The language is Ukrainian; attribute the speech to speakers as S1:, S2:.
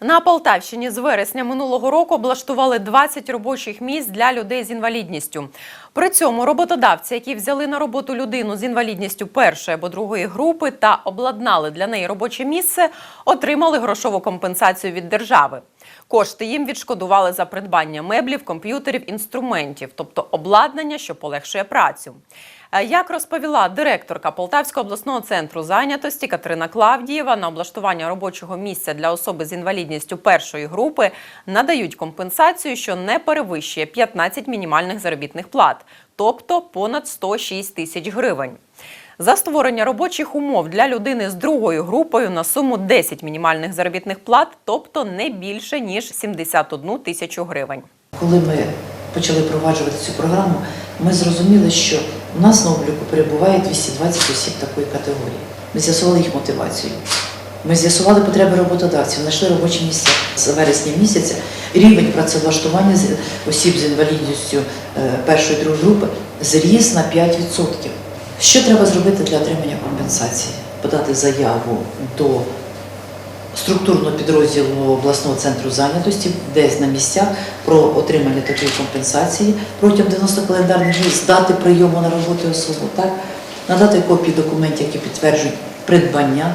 S1: На Полтавщині з вересня минулого року облаштували 20 робочих місць для людей з інвалідністю. При цьому роботодавці, які взяли на роботу людину з інвалідністю першої або другої групи та обладнали для неї робоче місце, отримали грошову компенсацію від держави. Кошти їм відшкодували за придбання меблів, комп'ютерів, інструментів, тобто обладнання, що полегшує працю. Е, Як розповіла директорка Полтавського обласного центру зайнятості Катерина Клавдієва, на облаштування робочого місця для особи з інвалідністю першої групи надають компенсацію, що не перевищує 15 мінімальних заробітних плат, тобто понад 106 тисяч гривень. За створення робочих умов для людини з другою групою на суму 10 мінімальних заробітних плат, тобто не більше ніж 71 тисячу гривень.
S2: Коли ми почали впроваджувати цю програму, ми зрозуміли, що у нас на обліку перебуває 220 осіб такої категорії. Ми з'ясували їх мотивацію. Ми з'ясували потреби роботодавців, знайшли робочі місця з вересня місяця. Рівень працевлаштування осіб з інвалідністю е, першої другої групи зріс на 5%. Що треба зробити для отримання компенсації? Подати заяву до структурного підрозділу обласного центру зайнятості, десь на місцях про отримання такої компенсації протягом 90 календарних днів, здати прийому на роботу особу, так? надати копії документів, які підтверджують придбання